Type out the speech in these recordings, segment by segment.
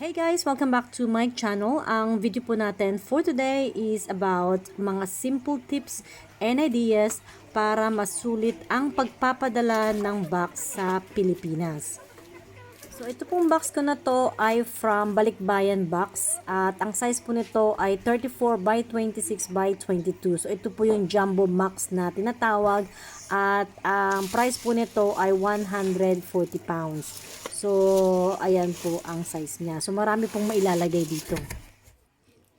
Hey guys! Welcome back to my channel. Ang video po natin for today is about mga simple tips and ideas para masulit ang pagpapadala ng box sa Pilipinas. So ito pong box ko na to ay from Balikbayan Box at ang size po nito ay 34 by 26 by 22. So ito po yung Jumbo Max na tinatawag at ang price po nito ay 140 pounds. So ayan po ang size niya. So marami pong mailalagay dito.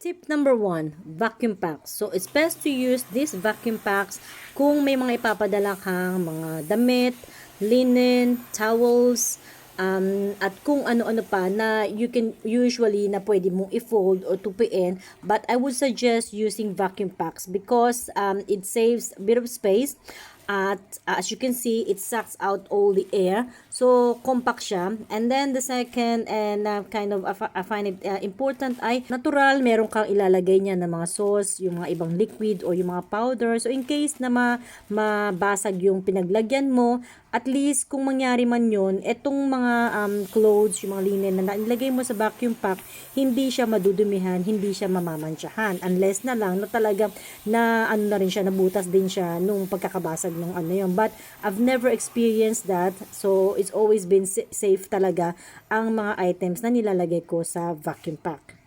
Tip number one, vacuum packs. So, it's best to use these vacuum packs kung may mga ipapadala kang mga damit, linen, towels, um, at kung ano-ano pa na you can usually na pwede mong i-fold or tupiin. But I would suggest using vacuum packs because um, it saves a bit of space. At uh, as you can see, it sucks out all the air. So, compact siya. And then, the second and uh, kind of I find it uh, important ay natural, meron kang ilalagay niya ng mga sauce, yung mga ibang liquid o yung mga powder. So, in case na ma mabasag yung pinaglagyan mo, at least kung mangyari man yun, etong mga um, clothes, yung mga linen na nilagay mo sa vacuum pack, hindi siya madudumihan, hindi siya mamamantsahan. Unless na lang na talaga na ano na rin siya, nabutas din siya nung pagkakabasag ng ano yun. But I've never experienced that. So it's always been safe talaga ang mga items na nilalagay ko sa vacuum pack.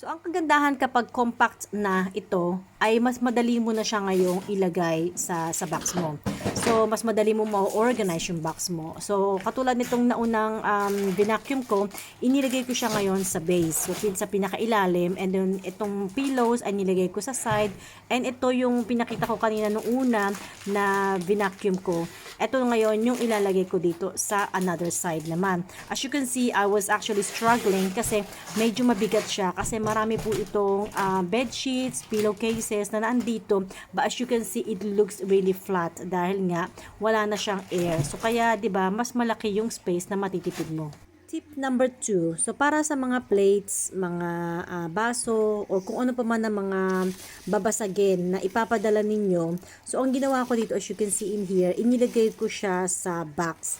So, ang kagandahan kapag compact na ito, ay mas madali mo na siya ngayong ilagay sa, sa box mo. So, mas madali mo ma-organize yung box mo. So, katulad nitong naunang um, binacuum ko, inilagay ko siya ngayon sa base. So, sa pinakailalim. And then, itong pillows ay nilagay ko sa side. And ito yung pinakita ko kanina nung una na binacuum ko. Ito ngayon yung ilalagay ko dito sa another side naman. As you can see, I was actually struggling kasi medyo mabigat siya. Kasi marami po itong uh, bed sheets, pillowcases na naandito. But as you can see, it looks really flat dahil nga wala na siyang air. So kaya 'di ba, mas malaki yung space na matitipid mo. Tip number two, so para sa mga plates, mga uh, baso, or kung ano pa man ang mga babasagin na ipapadala ninyo, so ang ginawa ko dito, as you can see in here, inilagay ko siya sa box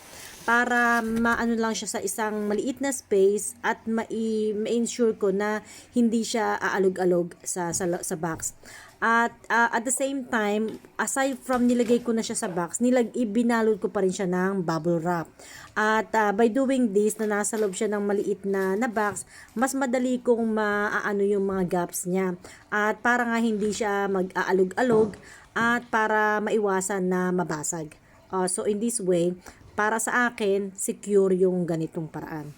para maano lang siya sa isang maliit na space at ma-ensure ko na hindi siya aalog-alog sa, sa, sa box. At uh, at the same time, aside from nilagay ko na siya sa box, nilag ibinalot ko pa rin siya ng bubble wrap. At uh, by doing this, na nasa loob siya ng maliit na, na box, mas madali kong maaano yung mga gaps niya. At para nga hindi siya mag-aalog-alog at para maiwasan na mabasag. Uh, so in this way, para sa akin, secure yung ganitong paraan.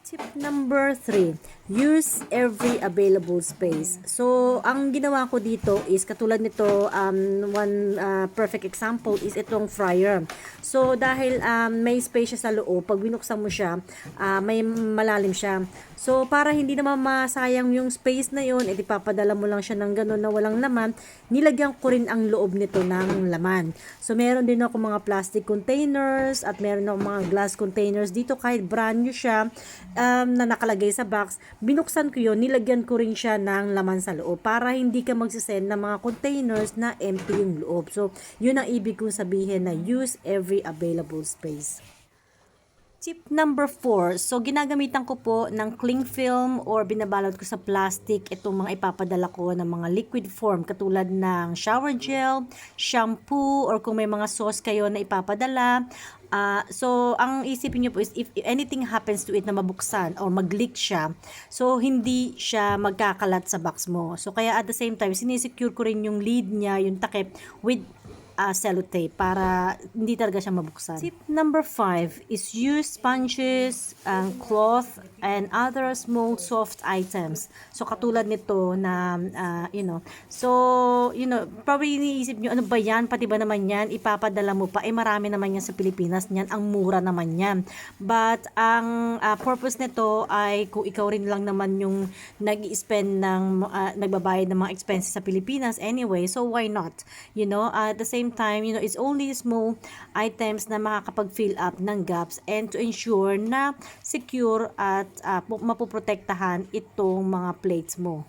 Tip number 3, use every available space. So, ang ginawa ko dito is katulad nito, um, one uh, perfect example is itong fryer. So, dahil um, may space siya sa loob, pag binuksan mo siya, uh, may malalim siya. So, para hindi naman masayang yung space na yun, edi papadala mo lang siya ng gano'n na walang laman, nilagyan ko rin ang loob nito ng laman. So, meron din ako mga plastic containers at meron ako mga glass containers dito kahit brand new siya um, na nakalagay sa box, binuksan ko yun, nilagyan ko rin siya ng laman sa loob para hindi ka magsisend ng mga containers na empty yung loob. So, yun ang ibig kong sabihin na use every available space. Tip number 4. So, ginagamitan ko po ng cling film or binabalot ko sa plastic itong mga ipapadala ko ng mga liquid form katulad ng shower gel, shampoo, or kung may mga sauce kayo na ipapadala. Uh, so, ang isipin nyo po is if anything happens to it na mabuksan or mag-leak siya, so hindi siya magkakalat sa box mo. So, kaya at the same time, sinisecure ko rin yung lid niya, yung takip with uh, sellotape para hindi talaga siya mabuksan. Tip number 5 is use sponges, um, cloth, and other small soft items. So, katulad nito na, uh, you know, so, you know, probably iniisip nyo, ano ba yan? Pati ba naman yan? Ipapadala mo pa. Eh, marami naman yan sa Pilipinas niyan. Ang mura naman yan. But, ang uh, purpose nito ay kung ikaw rin lang naman yung nag-spend ng, uh, nagbabayad ng mga expenses sa Pilipinas anyway, so why not? You know, uh, at the same same time, you know, it's only small items na makakapag-fill up ng gaps and to ensure na secure at uh, mapoprotektahan itong mga plates mo.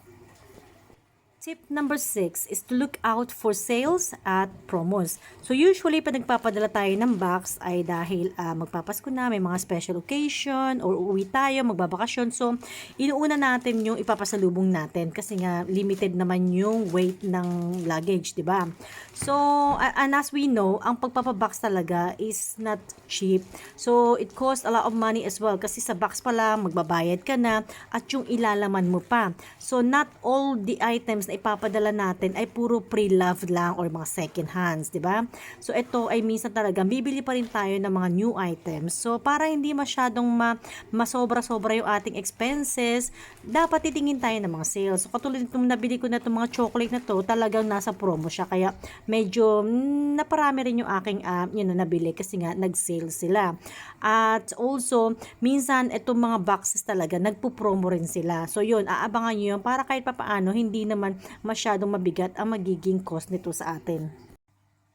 Tip number six is to look out for sales at promos. So usually, pag nagpapadala tayo ng box ay dahil ah, magpapasko na, may mga special occasion, or uwi tayo, magbabakasyon. So, inuuna natin yung ipapasalubong natin kasi nga limited naman yung weight ng luggage, di ba? So, a- and as we know, ang pagpapabox talaga is not cheap. So, it costs a lot of money as well kasi sa box pa lang, magbabayad ka na at yung ilalaman mo pa. So, not all the items na ipapadala natin ay puro pre-loved lang or mga second hands, di ba? So, ito ay minsan talaga, bibili pa rin tayo ng mga new items. So, para hindi masyadong ma masobra-sobra yung ating expenses, dapat titingin tayo ng mga sales. So, katulad itong nabili ko na itong mga chocolate na to, talagang nasa promo siya. Kaya, medyo mm, naparami rin yung aking uh, you know, nabili kasi nga nag-sale sila. At also, minsan itong mga boxes talaga, nagpo-promo rin sila. So, yun, aabangan nyo yun para kahit papaano, hindi naman masyadong mabigat ang magiging cost nito sa atin.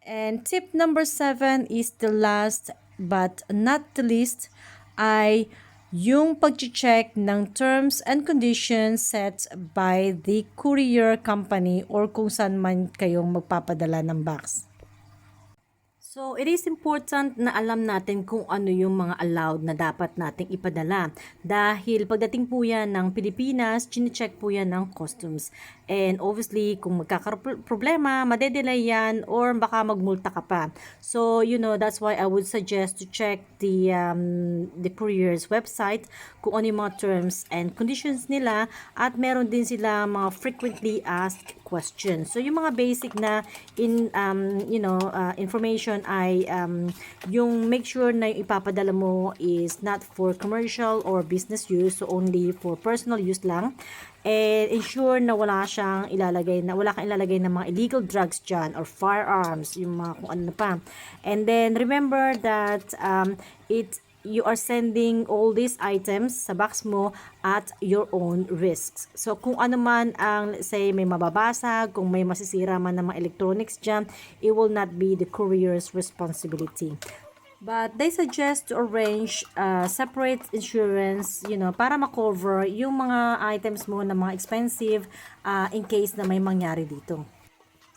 And tip number seven is the last but not the least ay yung pag-check ng terms and conditions set by the courier company or kung saan man kayong magpapadala ng box. So, it is important na alam natin kung ano yung mga allowed na dapat nating ipadala. Dahil pagdating po yan ng Pilipinas, chinecheck po yan ng customs. And obviously, kung magkakaroon madedelay yan or baka magmulta ka pa. So, you know, that's why I would suggest to check the, um, the courier's website kung ano yung mga terms and conditions nila at meron din sila mga frequently asked questions. So, yung mga basic na in, um, you know, uh, information ay um, yung make sure na yung ipapadala mo is not for commercial or business use, so only for personal use lang. And ensure na wala siyang ilalagay na wala kang ilalagay ng mga illegal drugs dyan or firearms, yung mga kung ano pa. And then remember that um, it you are sending all these items sa box mo at your own risks. So, kung ano man ang, say, may mababasag, kung may masisira man ng mga electronics dyan, it will not be the courier's responsibility. But they suggest to arrange uh, separate insurance, you know, para makover yung mga items mo na mga expensive uh, in case na may mangyari dito.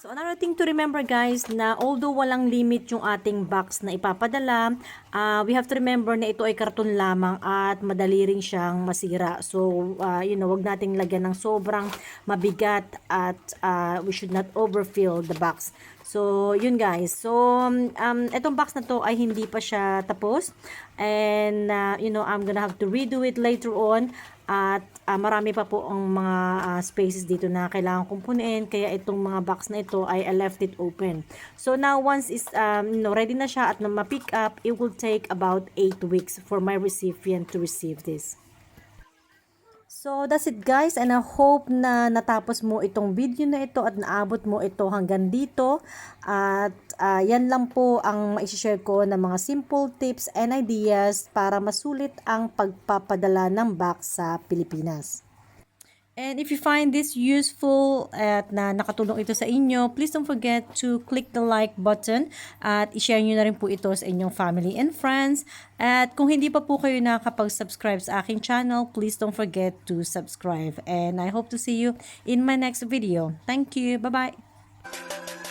So, another thing to remember guys, na although walang limit yung ating box na ipapadala, uh, we have to remember na ito ay karton lamang at madali rin siyang masira. So, uh, you know, wag nating lagyan ng sobrang mabigat at uh, we should not overfill the box. So, yun guys. So, um, itong box na to ay hindi pa siya tapos. And, uh, you know, I'm gonna have to redo it later on. At uh, marami pa po ang mga uh, spaces dito na kailangan kong punuin. Kaya itong mga box na ito ay I left it open. So, now once is, um, you know, ready na siya at na ma-pick up, it will take about 8 weeks for my recipient to receive this. So, that's it guys. And I hope na natapos mo itong video na ito at naabot mo ito hanggang dito. At uh, yan lang po ang maishishare ko ng mga simple tips and ideas para masulit ang pagpapadala ng box sa Pilipinas. And if you find this useful at na nakatulong ito sa inyo, please don't forget to click the like button at i-share nyo na rin po ito sa inyong family and friends. At kung hindi pa po kayo nakakapag-subscribe sa aking channel, please don't forget to subscribe. And I hope to see you in my next video. Thank you. Bye-bye.